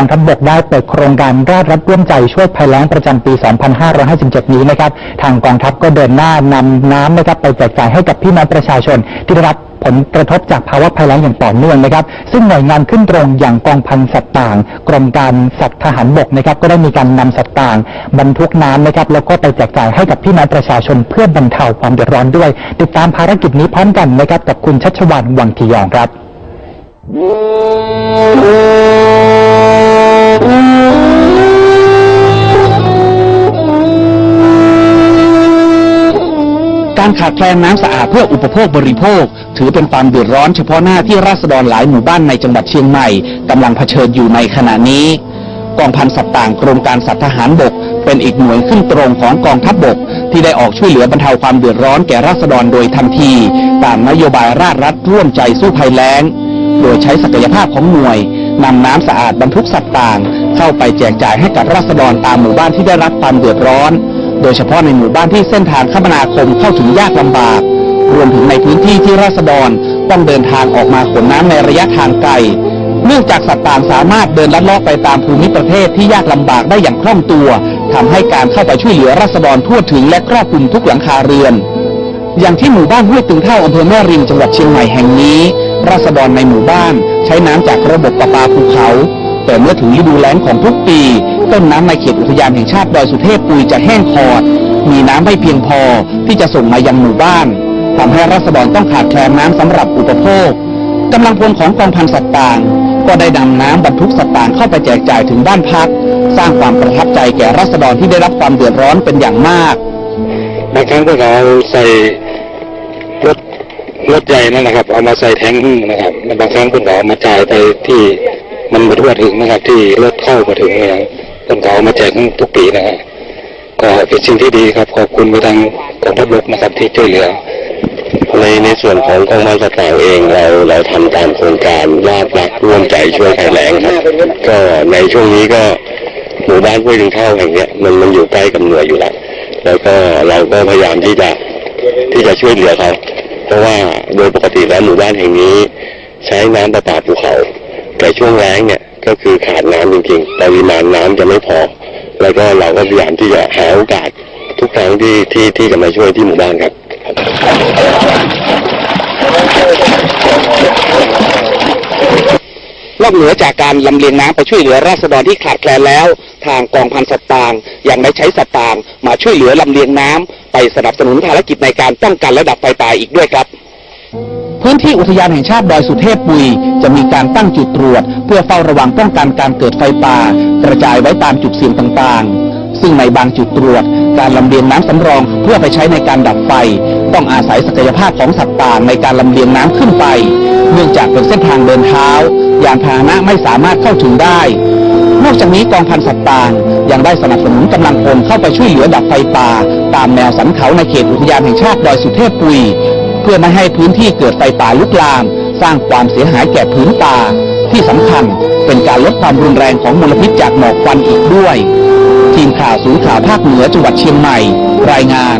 องทัพบกได้เปิดโครงการราชรัฐร่วมใจช่วยภัยแล้งประจำปี 2557 นี้นะครับ ทางกองทัพก็เดินหน้านำน้ำนะครับไปแจกจ่ายให้กับพี่น้องประชาชนที่ได้รับผลกระทบจากภาวะภัยแล้งอย่างต่อเนื่องนะครับ ซึ่งหน่วยงานขึ้นตรงอย่างกองพันสัตว์ต่าง กรมการสัตว์ทหารบกนะครับ ก็ได้มีการนำสัตว์ต่าง บรรทุกน้ำนะครับ แล้วก็ไปแจกจ่ายให้กับพี่น้องประชาชนเพื่อบรรเทาความเดือดร้อนด้วย ติดตามภารกิจนี้พร้อมกันนะครับกับคุณชัชวานวังทียองครับ การขาดแคลนน้ำสะอาดเพื่ออุปโภคบริโภค ถือเป็นความเดือดร้อนเฉพาะหน้าที่ราษฎรหลายหมู่บ้านในจังหวัดเชียงใหม่กำลังเผชิญอยู่ในขณะนี้ กองพันสัตว์ต่างกรมการสัตว์ทหารบก เป็นอีกหน่วยขึ้นตรงของกองทัพบก ที่ได้ออกช่วยเหลือบรรเทาความเดือดร้อนแก่ราษฎรโดยทันที ตามนโยบายราชรัฐร่วมใจสู้ภัยแล้ง โดยใช้ศักยภาพของหน่วยนำน้ำสะอาดบรรทุกสัตว์ต่าง เข้าไปแจกจ่ายให้กับราษฎรตามหมู่บ้านที่ได้รับความเดือดร้อน โดยเฉพาะในหมู่บ้านที่เส้นทางคมนาคมเข้าถึงยากลำบาก รวมถึงในพื้นที่ที่ราษฎรต้องเดินทางออกมาขนน้ำในระยะทางไกล เนื่องจากสัตว์ต่างสามารถเดินลัดเลาะไปตามภูมิประเทศที่ยากลำบากได้อย่างคล่องตัวทำให้การเข้าไปช่วยเหลือราษฎรทั่วถึงและครอบคลุมทุกหลังคาเรือน อย่างที่หมู่บ้านห้วยตึงเท่าอำเภอแม่ริมจังหวัดเชียงใหม่แห่งนี้ ราษฎรในหมู่บ้านใช้น้ำจากระบบประปาภูเขา แต่เมื่อถึงฤดูแล้งของทุกปี ต้นน้ำในเขตอุทยานแห่งชาติดอยสุเทพปุยจะแห้งขอด มีน้ำไม่เพียงพอที่จะส่งมายังหมู่บ้านทำให้ราษฎรต้องขาดแคลนน้ำสำหรับอุปโภคกำลังพลของกองพันสัตว์ต่าง ก็ได้นำน้ำบรรทุกสัตว์ต่างเข้าไปแจกจ่ายถึงบ้านพัก สร้างความประทับใจแก่ราษฎรที่ได้รับความเดือดร้อนเป็นอย่างมากบางครั้งพวกเราใส่รถรถใหญ่นั่นนะครับ เอามาใส่แทงนะครับบางครั้งพวกเราเอามาจ่ายไปที่ มันมาทั่วถึงนะครับ ที่รถเข้ามาถึงเนี่ยพวกเราเอามาแจกทุกปีนะฮะก็เป็นสิ่งที่ดีครับ ขอบคุณไปทางกองทัพบกนะครับที่ช่วยเหลือในในส่วนของกองทัพสัตว์ต่เองเราเราทำตามโครงการญาติรักร่วมใจช่วยภัยแล้งครับ ก็ในช่วงนี้ก็หมู่บ้านห้วยดึงเท่าแห่งเนี้ยมันมันอยู่ใกล้กับหน่วยอยู่แล้วแล้วก็เราก็พยายามที่จะที่จะช่วยเหลือเขาเพราะว่าโดยปกติแล้วหมู่บ้านแห่งนี้ ใช้น้ำประปาภูเขา แต่ช่วงแล้งเนี่ยก็คือขาดน้ำจริงๆปริมาณน้ำจะไม่พอ แล้วก็เราก็พยายามที่จะหาโอกาสทุกครั้งที่ที่ที่จะมาช่วยที่หมู่บ้านครับนอกเหนือจากการลำเลียงน้ำไปช่วยเหลือราษฎรที่ขาดแคลนแล้ว ทางกองพันสัตว์ต่างยังได้ใช้สัตว์ต่างมาช่วยเหลือลำเลียงน้ำไปสนับสนุนภารกิจในการป้องกันและดับไฟป่าอีกด้วยครับ พื้นที่อุทยานแห่งชาติดอยสุเทพปุย จะมีการตั้งจุดตรวจ เพื่อเฝ้าระวังป้องกันการเกิดไฟป่า กระจายไว้ตามจุดเสี่ยงต่างๆ ซึ่งในบางจุดตรวจ การลำเลียงน้ำสำรองเพื่อไปใช้ในการดับไฟ ต้องอาศัยศักยภาพของสัตว์ป่าในการลำเลียงน้ำขึ้นไป เนื่องจากเป็นเส้นทางเดินเท้ายานพาหนะไม่สามารถเข้าถึงได้ นอกจากนี้กองพันสัตว์ป่ายังได้สนับสนุนกำลังพลเข้าไปช่วยเหลือดับไฟป่า ตามแนวสันเขาในเขตอุทยานแห่งชาติดอยสุเทพปุย พื่อไม่ให้พื้นที่เกิดไฟป่าลุกลาม สร้างความเสียหายแก่พื้นป่า ที่สำคัญเป็นการลดความรุนแรงของมลพิษจากหมอกควันอีกด้วย ทีมข่าวศูนย์ข่าวภาคเหนือจังหวัดเชียงใหม่ รายงาน